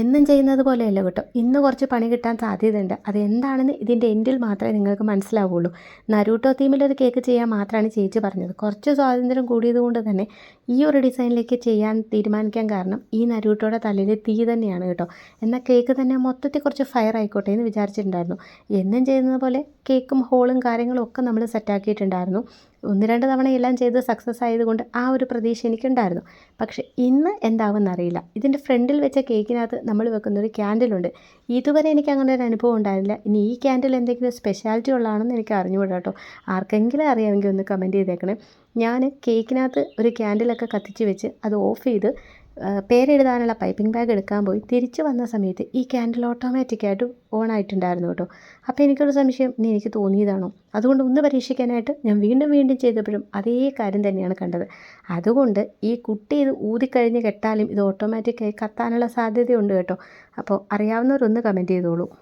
എന്നും ചെയ്യുന്നത് പോലെയല്ല കേട്ടോ. ഇന്ന് കുറച്ച് പണി കിട്ടാൻ സാധ്യതയുണ്ട്. അത് എന്താണെന്ന് ഇതിന്റെ എൻഡിൽ മാത്രമേ നിങ്ങൾക്ക് മനസ്സിലാവുള്ളൂ. നരൂട്ടോ തീമിലൊരു കേക്ക് ചെയ്യാൻ മാത്രമാണ് ചേച്ചി പറഞ്ഞത്. കുറച്ച് സ്വാതന്ത്ര്യം കൂടിയതുകൊണ്ട് തന്നെ ഈ ഒരു ഡിസൈനിലേക്ക് ചെയ്യാൻ തീരുമാനിക്കാൻ കാരണം ഈ നരൂട്ടോയുടെ തലയിൽ തീ തന്നെയാണ് കേട്ടോ. എന്നാൽ കേക്ക് തന്നെ മൊത്തത്തിൽ കുറച്ച് ഫയർ ആയിക്കോട്ടെ എന്ന് വിചാരിച്ചിട്ടുണ്ടായിരുന്നു. എന്നും ചെയ്യുന്നത് പോലെ കേക്കും ഹോളും കാര്യങ്ങളും ഒക്കെ നമ്മൾ സെറ്റാക്കിയിട്ടുണ്ടായിരുന്നു ഒന്ന് രണ്ട് തവണ എല്ലാം ചെയ്ത് സക്സസ് ആയതുകൊണ്ട് ആ ഒരു പ്രതീക്ഷ എനിക്കുണ്ടായിരുന്നു. പക്ഷെ ഇന്ന് എന്താവുമെന്നറിയില്ല ഇതിന്റെ ഫ്രണ്ടിൽ വെച്ച കേക്കിനകത്ത് നമ്മൾ വെക്കുന്ന ഒരു ക്യാൻഡിലുണ്ട് ഇതുവരെ എനിക്ക് അങ്ങനെ ഒരു അനുഭവം ഉണ്ടായിരുന്നില്ല ഇനി ഈ ക്യാൻഡിൽ എന്തെങ്കിലും സ്പെഷ്യാലിറ്റി ഉള്ളതാണെന്ന് എനിക്ക് അറിഞ്ഞുകൂടാ കേട്ടോ. ആർക്കെങ്കിലും അറിയാമെങ്കിൽ ഒന്ന് കമന്റ് ചെയ്തേക്കണേ. ഞാൻ കേക്കിനകത്ത് ഒരു ക്യാൻഡിലൊക്കെ കത്തിച്ച് വെച്ച് അത് ഓഫ് ചെയ്ത് പേരെഴുതാനുള്ള പൈപ്പിംഗ് ബാഗ് എടുക്കാൻ പോയി. തിരിച്ചു വന്ന സമയത്ത് ഈ ക്യാൻഡിൽ ഓട്ടോമാറ്റിക്കായിട്ട് ഓൺ ആയിട്ടുണ്ടായിരുന്നു കേട്ടോ. അപ്പോൾ എനിക്കൊരു സംശയം ഇനി എനിക്ക് തോന്നിയതാണോ? അതുകൊണ്ട് ഒന്ന് പരീക്ഷിക്കാനായിട്ട് ഞാൻ വീണ്ടും വീണ്ടും ചെയ്തപ്പോഴും അതേ കാര്യം തന്നെയാണ് കണ്ടത്. അതുകൊണ്ട് ഈ കുട്ടി ഇത് ഊതിക്കഴിഞ്ഞ് കെട്ടാലും ഇത് ഓട്ടോമാറ്റിക്കായി കത്താനുള്ള സാധ്യതയുണ്ട് കേട്ടോ. അപ്പോൾ അറിയാവുന്നവരൊന്ന് കമന്റ് ചെയ്തോളൂ.